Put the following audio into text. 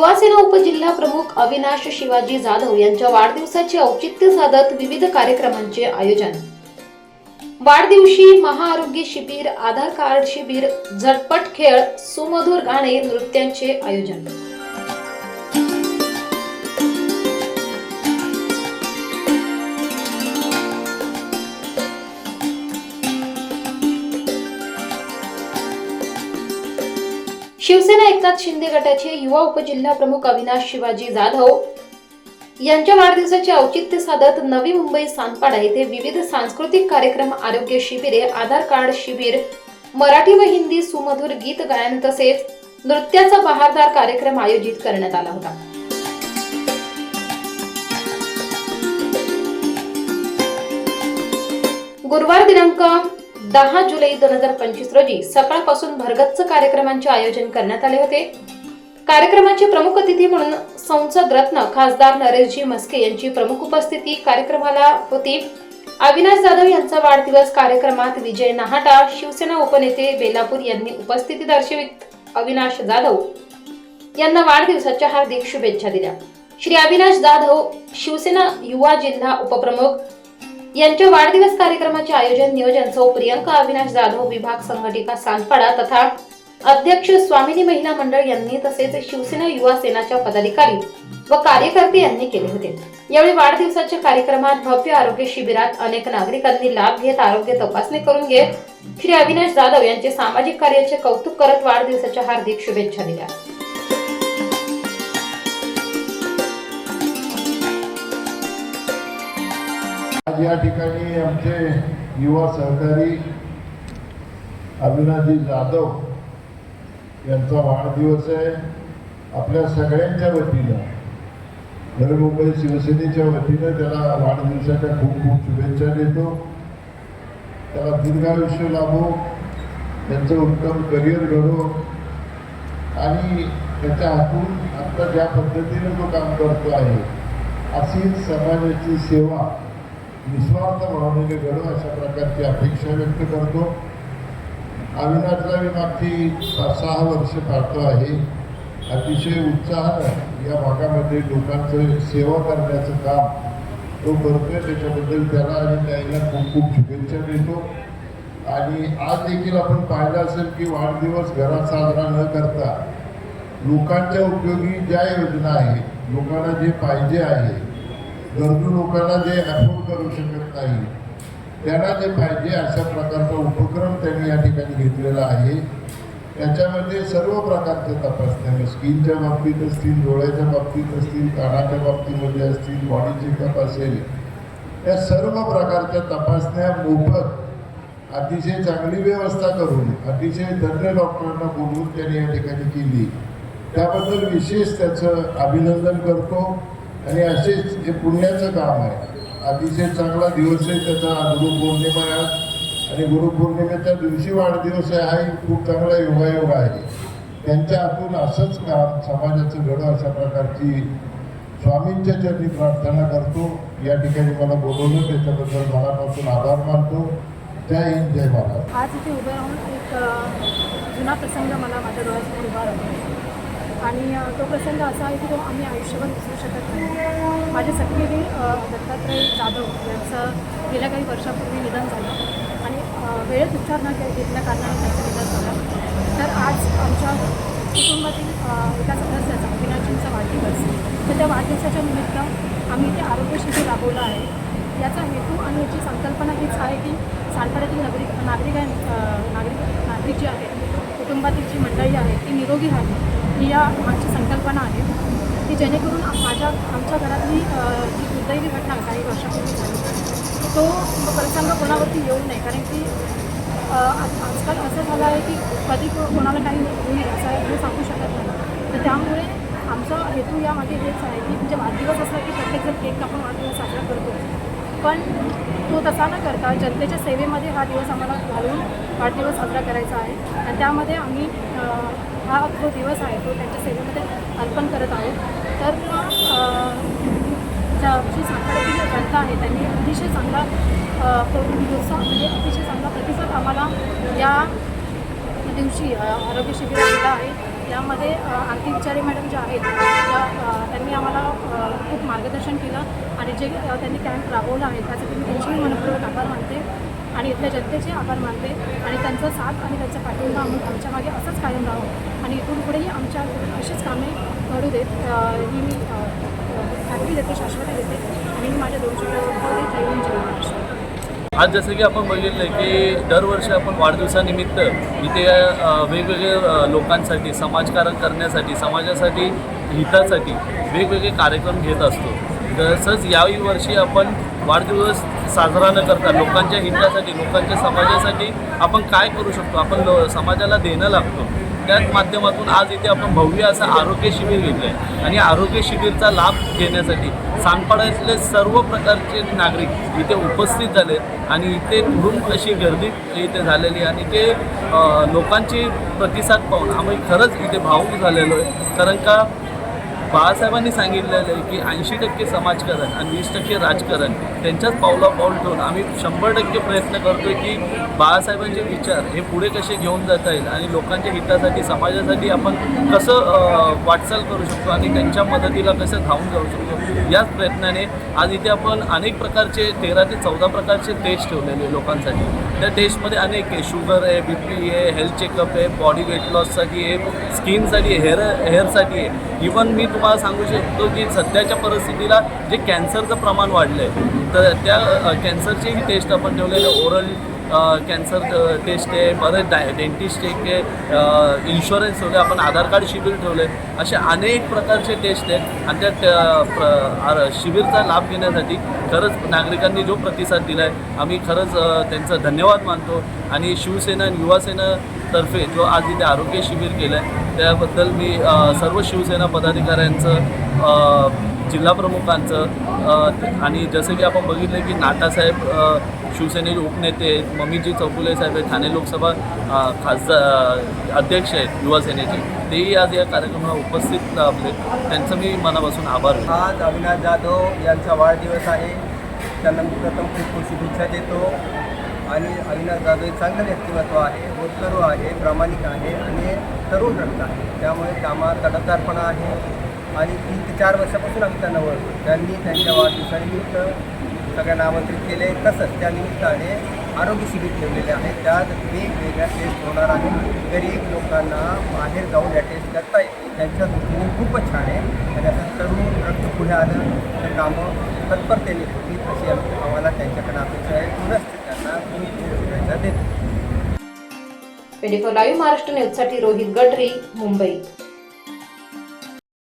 युवासेना उपजिल्हा प्रमुख अविनाश शिवाजी जाधव यांच्या वाढदिवसाचे औचित्य साधत विविध कार्यक्रमांचे आयोजन. वाढदिवशी महाआरोग्य शिबिर आधार कार्ड शिबिर झटपट खेळ सुमधुर गाणे नृत्यांचे आयोजन. शिवसेना एकनाथ शिंदे गटाचे युवा उपजिल्हा प्रमुख अविनाश शिवाजी जाधव यांच्या वाढदिवसाचे औचित्य साधत नवी मुंबई सांदपाडा येथे विविध सांस्कृतिक कार्यक्रम आरोग्य शिबिरे आधार कार्ड शिबिर मराठी व हिंदी सुमधुर गीत गायन तसेच नृत्याचा बहारदार कार्यक्रम आयोजित करण्यात आला होता. गुरुवार दिनांक दहा जुलै दोन हजार पंचवीस रोजी सकाळपासून भरगच्च कार्यक्रमांचे आयोजन करण्यात आले होते. कार्यक्रमाचे प्रमुख अतिथी म्हणून संसद रत्न खासदार नरेशजी मस्के यांची प्रमुख उपस्थिती कार्यक्रमाला होती. अविनाश जाधव यांचा वाढदिवस कार्यक्रमात विजय नाहाटा शिवसेना उपनेते बेलापूर यांनी उपस्थिती दर्शवित. अविनाश जाधव यांना वाढदिवसाच्या हार्दिक शुभेच्छा दिल्या. श्री अविनाश जाधव शिवसेना युवा जिल्हा उपप्रमुख यांच्या वाढदिवस कार्यक्रमाचे आयोजन नियोजन सौ प्रियंका अविनाश जाधव विभाग संघटिका सांगपाडा तथा अध्यक्ष स्वामिनी महिला मंडळ यांनी तसेच शिवसेना युवा सेनाच्या पदाधिकारी व कार्यकर्ते यांनी केले होते. यावेळी वाढदिवसाच्या कार्यक्रमात भव्य आरोग्य शिबिरात अनेक नागरिकांनी लाभ घेत आरोग्य तपासणी करून घेत श्री अविनाश जाधव यांचे सामाजिक कार्याचे कौतुक करत वाढदिवसाच्या हार्दिक शुभेच्छा दिल्या. आज या ठिकाणी आमचे युवा सहकारी अभिनाजी जाधव यांचा वाढदिवस आहे. आपल्या सगळ्यांच्या वतीनं नवी मुंबई शिवसेनेच्या वतीनं त्याला वाढदिवसाच्या खूप खूप शुभेच्छा देतो. त्याला दीर्घायुष्य लाभो त्यांचं उत्तम करिअर घडो आणि त्याच्या हातून आता ज्या पद्धतीने तो काम करतो आहे अशीच समाजाची सेवा निस्वार्थ भावनेने घडो अशा प्रकारची अपेक्षा व्यक्त करतो. अविनाशला मी मागची पाच सहा वर्ष पाहतो आहे. अतिशय उत्साहानं या भागामध्ये लोकांचं सेवा करण्याचं काम तो करतोय. त्याच्याबद्दल त्याला आणि त्याला खूप खूप शुभेच्छा देतो. आणि आज देखील आपण पाहिलं असेल की वाढदिवस घरात साजरा न करता लोकांच्या उपयोगी ज्या योजना आहेत लोकांना जे पाहिजे आहे गरजू लोकांना जे अफोर्ड करू शकत नाही त्यांना जे पाहिजे अशा प्रकारचा उपक्रम त्यांनी या ठिकाणी घेतलेला आहे. त्याच्यामध्ये सर्व प्रकारच्या तपासण्या स्किनच्या बाबतीत असतील डोळ्याच्या बाबतीत असतील कानाच्या बाबतीमध्ये असतील बॉडी चेकअप असेल या सर्व प्रकारच्या तपासण्या मोफत अतिशय चांगली व्यवस्था करून अतिशय तज्ज्ञ डॉक्टरांना बोलवून त्यांनी या ठिकाणी केली. त्याबद्दल विशेष त्याचं अभिनंदन करतो. आणि असेच हे पुण्याचं काम आहे. अतिशय चांगला दिवस आहे त्याचा. गुरुपौर्णिमा आहे. आणि गुरुपौर्णिमेच्या दिवशी वाढदिवस आहे. हा एक खूप चांगला योगायोग आहे. त्यांच्या हातून असंच काम समाजाचं घडं अशा प्रकारची स्वामींच्या चरणी प्रार्थना करतो. या ठिकाणी मला बोलवलं. त्याच्याबद्दल मनापासून आभार मानतो. जय हिंद जय महाराज आज इथे उभं राहून एक जुना प्रसंग मला माझ्या डोळ्यासमोर उभा राहतो. आणि तो प्रसंग असा आहे की तो आम्ही आयुष्यभर विसरू शकत नाही. माझे सख्खेरी दत्तात्रय जाधव यांचं गेल्या काही वर्षापूर्वी निधन झालं आणि वेळेत उपचार न घेतल्या कारणाने त्यांचं निधन झालं. तर आज आमच्या कुटुंबातील एका सदस्याचा अविनाशींचा वाढदिवस तर त्या वाढदिवसाच्या निमित्त आम्ही ते आरोग्य शिबिर राबवलं आहे. याचा हेतू आणि याची संकल्पना हीच आहे की सानपाड्यातील नागरिक नागरिक नागरिक नागरिक जे आहेत कुटुंबातील जी मंडळी आहे ती निरोगी राहावी. या आमची संकल्पना आहे की जेणेकरून माझ्या आमच्या घरातली जी दुर्दैवी घटना काही वर्षापूर्वी झाली तो प्रसंग कोणावरती येऊ नये. कारण की आजकाल असं झालं आहे की कधी कोणाला काही होईल असं हे सांगू शकत नाही. तर त्यामुळे आमचा हेतू यामागे हेच आहे की म्हणजे वाढदिवस असला की प्रत्येकजण केक आपण वाढदिवस साजरा करतो. पण तो तसा न करता जनतेच्या सेवेमध्ये हा दिवस आम्हाला घालून वाढदिवस साजरा करायचा आहे. आणि त्यामध्ये आम्ही हा जो दिवस आहे तो त्यांच्या सेवेमध्ये अर्पण करत आहोत. तर अ, ज्या जी साताऱ्यातील जनता आहे त्यांनी अतिशय चांगला अ, प्रोत्साह म्हणजे अतिशय चांगला प्रतिसाद आम्हाला या दिवशी आरोग्य शिबिरात दिला आहे. त्यामध्ये आरती विचारे मॅडम ज्या आहेत त्या त्यांनी आम्हाला खूप मार्गदर्शन केलं आणि जे त्यांनी कॅम्प राबवला आहे त्यासाठी मी त्यांचेही मनपूर्वक आभार मानते आणि इथल्या जनतेचे आभार मानते आणि त्यांचा साथ आणि त्यांचा पाठिंबा आम्ही आमच्या मागे असंच कायम राहू आणि इथून पुढेही आमच्या अशीच कामे घडू देत ही मी खात्री देते शाश्वती देते आणि मी माझ्या दोन शब्दावर जय जय महाराष्ट्र. आज जसं की आपण बघितलं की दरवर्षी आपण वाढदिवसानिमित्त इथे वेगवेगळे लोकांसाठी समाजकारण करण्यासाठी समाजासाठी हितासाठी वेगवेगळे कार्यक्रम घेत असतो. तसंच याही वर्षी आपण वाढदिवस साजरा न करता लोकांच्या हितासाठी लोकांच्या समाजासाठी आपण काय करू शकतो? आपण समाजाला देणं लागतो. त्याच माध्यमातून आज इथे आपण भव्य असं आरोग्य शिबिर घेतलं आहे आणि आरोग्य शिबिरचा लाभ घेण्यासाठी सांगपाड्यातले सर्व प्रकारचे नागरिक इथे उपस्थित झाले. आणि इथे तुडूंब अशी गर्दी इथे झालेली आणि ते लोकांची प्रतिसाद पाहून आम्ही खरंच इथे भावूक झालेलो आहे. कारण का बाळासाहेबांनी सांगितलेलं आहे की ऐंशी टक्के समाजकारण आणि वीस टक्के राजकारण त्यांच्याच पावला पाऊल ठेवून आम्ही शंभर टक्के प्रयत्न करतोय की बाळासाहेबांचे विचार हे पुढे कसे घेऊन जाता येईल आणि लोकांच्या हितासाठी समाजासाठी आपण कसं वाटचाल करू शकतो आणि त्यांच्या मदतीला कसं धावून जाऊ शकतो? याच प्रयत्नाने आज इथे आपण अनेक प्रकारचे तेरा ते चौदा प्रकारचे टेस्ट ठेवलेले लोकांसाठी. त्या टेस्टमध्ये अनेक आहे. शुगर आहे बी पी आहे हेल्थ चेकअप आहे बॉडी वेट लॉससाठी आहे स्किनसाठी हेअर हेअरसाठी आहे. इवन मी तुम्हाला सांगू शकतो की सध्याच्या परिस्थितीला जे कॅन्सरचं प्रमाण वाढलं आहे तर त्या कॅन्सरचीही टेस्ट आपण ठेवलेले ओरल कॅन्सर टेस्ट आहे. परत डाय डेंटिस्ट चेक आहे. इन्शुरन्स ठेवले आपण आधार कार्ड शिबिर ठेवले असे अनेक प्रकारचे टेस्ट आहेत. आणि त्या प्र- आर- शिबिरचा लाभ घेण्यासाठी खरंच नागरिकांनी जो प्रतिसाद दिला आहे आम्ही खरंच त्यांचा धन्यवाद मानतो. आणि शिवसेना आणि युवासेनातर्फे जो आज इथे आरोग्य शिबिर केलं आहे त्याबद्दल मी सर्व शिवसेना पदाधिकाऱ्यांचं जिल्हाप्रमुखांचं आणि जसं की आपण बघितलं की नाटासाहेब शिवसेनेचे उपनेते आहेत मम्मीजी चौगुले साहेब आहेत ठाणे लोकसभा खासदार अध्यक्ष आहेत युवासेनेचे तेही आज या कार्यक्रमाला उपस्थित लाभले त्यांचं मी मनापासून आभार आज अविनाश जाधव यांचा वाढदिवस आहे. त्यांना मी प्रथम खूप खूप शुभेच्छा देतो. आणि अविनाश जाधव एक चांगलं व्यक्तिमत्व आहे उत्तरू आहे प्रामाणिक आहे आणि तरुण रक्त आहे. त्यामुळे कामात तडफदारपणा आहे. आणि तीन ते चार वर्षापासून आम्ही त्यांना ओळखतो. त्यांनी त्यांच्या वाढदिवसानिमित्त सगळ्यांना आमंत्रित केले. तसंच त्या निमित्ताने आरोग्य शिबिर ठेवलेले आहे. त्यात वेगवेगळ्या टेस्ट होणार आहे गरीब लोकांना बाहेर जाऊन या टेस्ट करता येतील त्यांच्या दृष्टीने खूपच छान आहे. आणि असं तरुण रक्त पुढे आलं तर कामं तत्परतेने होतील अशी आम- आम्हाला त्यांच्याकडे अपेक्षा आहे. पुनश्च ट्वेंटी फोर लाईव्ह महाराष्ट्र न्यूजसाठी रोहित गडरी मुंबई.